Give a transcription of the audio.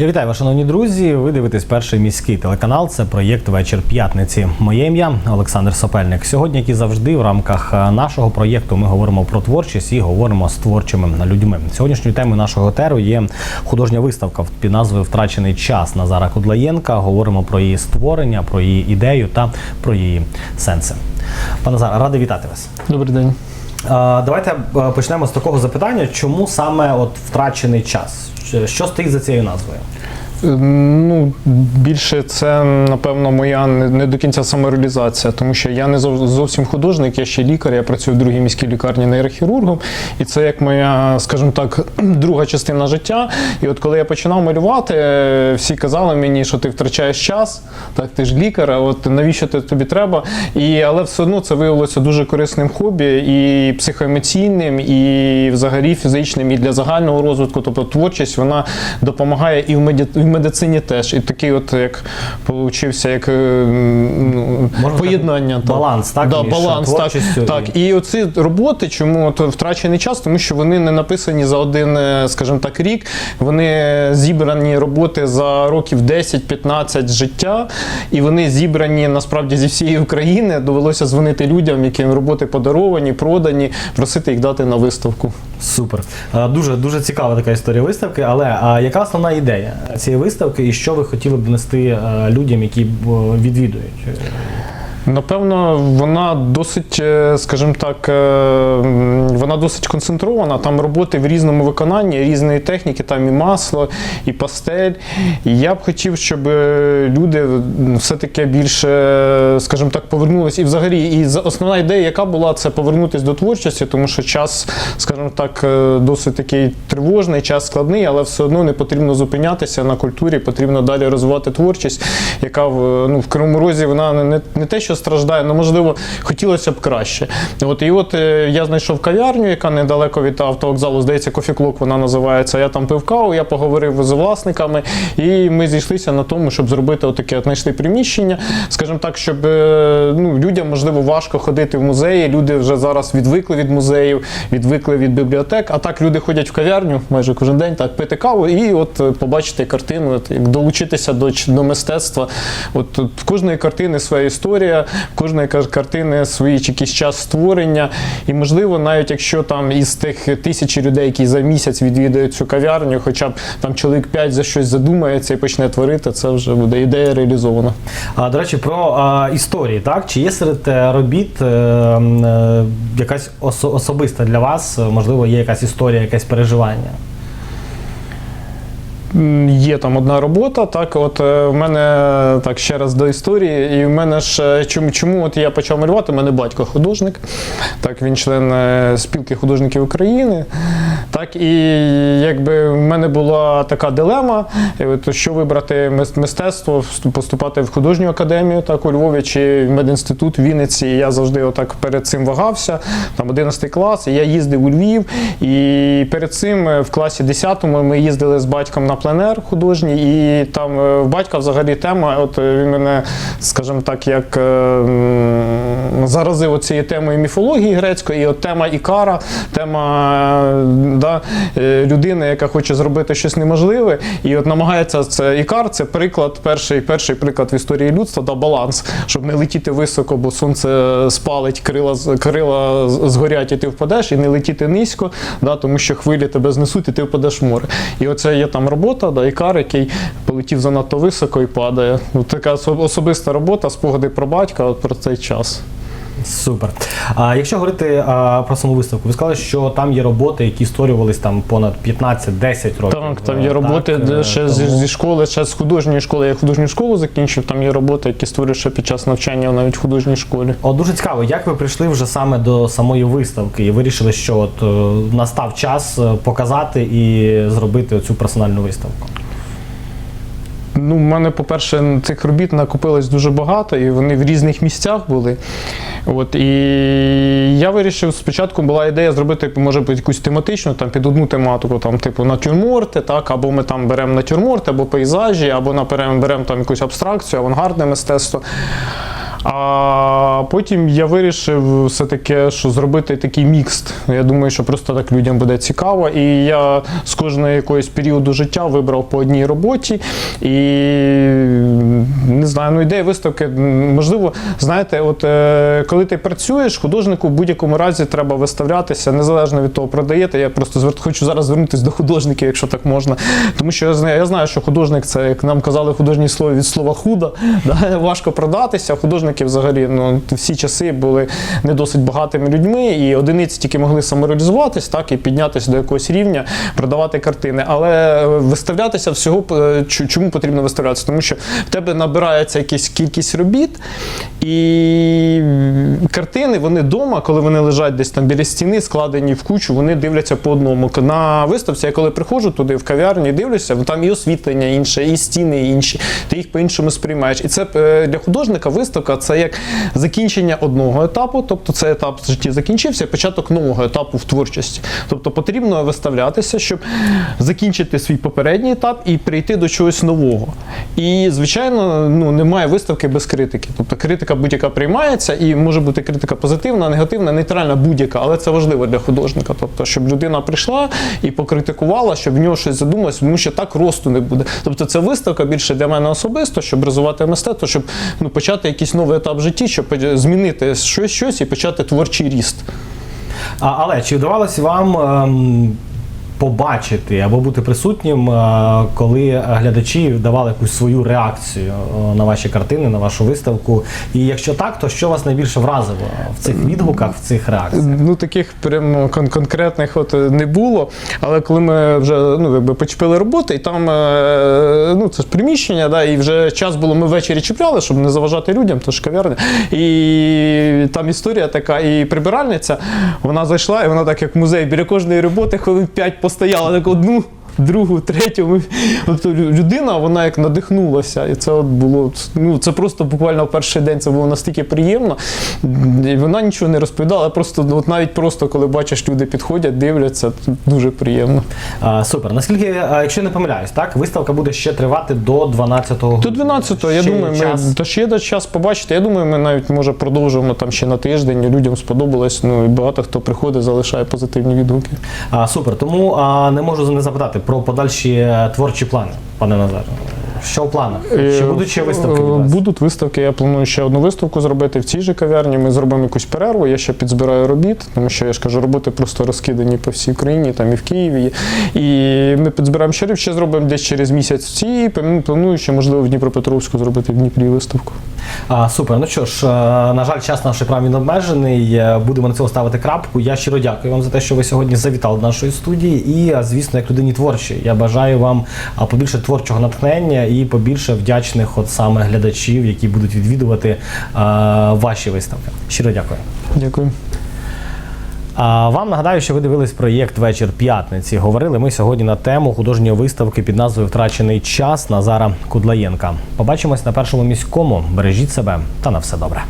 Я вітаю вас, шановні друзі. Ви дивитесь перший міський телеканал. Це проєкт Вечір п'ятниці. Моє ім'я Олександр Сопельник. Сьогодні, як і завжди, в рамках е, нашого проєкту ми говоримо про творчість і говоримо з творчими людьми. Сьогоднішньою темою нашого етеру є художня виставка під назвою Втрачений час Назара Кудлаєнка. Говоримо про її створення, про її ідею та про її сенси. Пане Назар, радий вітати вас. Добрий день. Давайте е, почнемо з такого запитання, чому саме от втрачений час? Що стоїть за цією назвою? Е, Ну, більше це, напевно, моя не, до кінця самореалізація, тому що я не зов- зовсім художник, я ще лікар, я працюю в другій міській лікарні нейрохірургом. І це як моя, скажімо так, друга частина життя. І от коли я починав малювати, всі казали мені, що ти втрачаєш час, так ти ж лікар, а от навіщо це тобі треба? І, але все одно це виявилося дуже корисним хобі, і психоемоційним, і взагалі фізичним, і для загального розвитку. Тобто творчість вона допомагає і в, меді... медицині теж. І такий, от як получився, як е, ну, Можна поєднання. сказати, баланс, так, Да, баланс, так, так. і- І оці роботи, чому от втрачений час, тому що вони не написані за один, е, скажімо так, рік. Вони зібрані роботи за років 10-15 життя, і вони зібрані насправді зі всієї України. Довелося дзвонити людям, яким роботи подаровані, продані, просити їх дати на виставку. Супер. Е, Дуже дуже цікава така історія виставки. Але а яка основна ідея цієї виставки, і що ви хотіли б донести е, людям, які е, відвідують? Напевно, вона досить, е, скажімо так, е, вона досить концентрована. Там роботи в різному виконанні, різної техніки, там і масло, і пастель. І я б хотів, щоб е, люди все-таки більше, скажімо так, повернулися. І взагалі, і основна ідея, яка була, це повернутися до творчості, тому що час, скажімо так, досить такий тривожний, час складний, але все одно не потрібно зупинятися на культурі, потрібно далі розвивати творчість, яка в, ну, в Кривому Розі вона не, не те, що страждає, але можливо хотілося б краще. От і от е, я знайшов кав'ярню, яка недалеко від автовокзалу, здається, кофіклок вона називається. Я там пив каву, я поговорив з власниками, і ми зійшлися на тому, щоб зробити отаке, знайшли приміщення. Скажімо так, щоб е, ну, людям можливо важко ходити в музеї. Люди вже зараз відвикли від музеїв, відвикли від бібліотек. А так люди ходять в кав'ярню майже кожен день, так пити каву і от е, побачити картину, от, долучитися до, до мистецтва. От в кожної картини своя історія, в кожної картини свої якийсь час створення. І можливо, навіть якщо там із тих тисячі людей, які за місяць відвідають цю кав'ярню, хоча б там чоловік 5 за щось задумається і почне творити, це вже буде ідея реалізована. А, до речі, про а, історії, так? Чи є серед е, робіт е, е, якась осо- особиста для вас? Можливо, є якась історія, якесь переживання? Є там одна робота, так от е, в мене так ще раз до історії. І в мене ж е, чому, чому от я почав малювати? У мене батько художник, так він член е, спілки художників України. Так і якби в мене була така дилема, от, що вибрати мистецтво, поступати в художню академію, так у Львові чи в медінститут в Вінниці. І я завжди отак перед цим вагався. Там 11 клас, і я їздив у Львів. І перед цим в класі 10 ми їздили з батьком на пленер художній, і там е, в батька взагалі тема. От е, він мене, скажімо так, як е, заразив цією темою міфології грецької, і от тема Ікара, тема е, да, е, людини, яка хоче зробити щось неможливе, і от намагається це Ікар, це приклад, перший, перший приклад в історії людства, да, баланс, щоб не летіти високо, бо сонце спалить, крила, крила згорять, і ти впадеш, і не летіти низько, да, тому що хвилі тебе знесуть, і ти впадеш в море. І оце є там робота, да, Ікар, який полетів занадто високо і падає. Така осо- особиста робота, спогади про батька, от про цей час. Супер. А якщо говорити а, про саму виставку, ви сказали, що там є роботи, які створювались там понад 15-10 років. Так, там Е, є роботи так, е, ще тому- зі школи, ще з художньої школи. Я художню школу закінчив, там є роботи, які створюю ще під час навчання навіть в художній школі. От дуже цікаво, як ви прийшли вже саме до самої виставки і вирішили, що от е, настав час показати і зробити цю персональну виставку. Ну, в мене, по-перше, цих робіт накопилось дуже багато, і вони в різних місцях були. От, і я вирішив, спочатку була ідея зробити, може якусь тематичну, там, під одну тематику, там, типу натюрморти, так, або ми там беремо натюрморти, або пейзажі, або беремо там якусь абстракцію, авангардне мистецтво. А потім я вирішив все-таки, що зробити такий мікст. Я думаю, що просто так людям буде цікаво. І я з кожного якогось періоду життя вибрав по одній роботі. І не знаю, ну ідея виставки, можливо, знаєте, от е, коли ти працюєш, художнику в будь-якому разі треба виставлятися, незалежно від того, продаєте. Я просто звер... хочу зараз звернутися до художників, якщо так можна. Тому що я знаю, я знаю, що художник це, як нам казали, художнє слово від слова худо, да, важко продатися. Художники взагалі ну, всі часи були не досить багатими людьми, і одиниці тільки могли самореалізуватись, так, і піднятися до якогось рівня, продавати картини. Але виставлятися всього е, чому потрібно виставлятися? Тому що в тебе набирається якась кількість робіт, і картини вони вдома, коли вони лежать десь там біля стіни, складені в кучу, вони дивляться по одному. На виставці, я коли приходжу туди в кав'ярні, дивлюся, там і освітлення інше, і стіни інші, ти їх по-іншому сприймаєш. І це е, для художника виставка це як закінчення одного етапу, тобто цей етап в житті закінчився, початок нового етапу в творчості. Тобто потрібно виставлятися, щоб закінчити свій попередній етап і прийти до чогось нового. І, звичайно, ну, немає виставки без критики. Тобто критика будь-яка приймається, і може бути критика позитивна, негативна, нейтральна будь-яка, але це важливо для художника. Тобто, щоб людина прийшла і покритикувала, щоб в нього щось задумалось, тому що так росту не буде. Тобто, це виставка більше для мене особисто, щоб розвивати мистецтво, щоб ну, почати якийсь новий етап в житті, щоб змінити щось, щось і почати творчий ріст. А, але чи вдавалося вам ем, побачити або бути присутнім, е, коли глядачі давали якусь свою реакцію е, на ваші картини, на вашу виставку? І якщо так, то що вас найбільше вразило в цих відгуках, в цих реакціях? Ну таких прям кон- конкретних от е, не було. Але коли ми вже ну, якби почепили роботи, і там е, ну, це ж приміщення, да, і вже час було, ми ввечері чіпляли, щоб не заважати людям, то ж кав'ярня. І там історія така, і прибиральниця, вона зайшла, і вона так як музей біля кожної роботи хвилин 5 постояла, так одну. Другу, третю, тобто людина, вона як надихнулася, і це от було ну це просто буквально перший день це було настільки приємно. І вона нічого не розповідала, просто ну, от навіть просто коли бачиш, люди підходять, дивляться, дуже приємно. А, супер. Наскільки, якщо не помиляюсь, так виставка буде ще тривати до 12 грудня. До 12-го, я думаю, ми час. то ще є час побачити. Я думаю, ми навіть може продовжимо там ще на тиждень. Людям сподобалось. Ну і багато хто приходить, залишає позитивні відгуки. А, супер. Тому а, не можу не запитати про подальші е, творчі плани, пане Назаре. Що в планах? Чи Е, будуть ще виставки? е, від вас? Будуть виставки. Я планую ще одну виставку зробити в цій же кав'ярні. Ми зробимо якусь перерву. Я ще підзбираю робіт, тому що я ж кажу, роботи просто розкидані по всій Україні, там і в Києві. І ми підзбираємо ще, ще зробимо десь через місяць в цій. Планую- ще, можливо, в Дніпропетровську зробити в Дніпрі виставку. А, супер. Ну що ж, е, на жаль, час наш прям він обмежений. Будемо на цьому ставити крапку. Я щиро дякую вам за те, що ви сьогодні завітали до нашої студії. І, звісно, як людині творчій, я бажаю вам побільше творчого натхнення і побільше вдячних от саме глядачів, які будуть відвідувати е, ваші виставки. Щиро дякую. Дякую. Вам нагадаю, що ви дивились проєкт Вечір п'ятниці. Говорили ми сьогодні на тему художньої виставки під назвою Втрачений час Назара Кудлаєнка. Побачимось на першому міському. Бережіть себе та на все добре.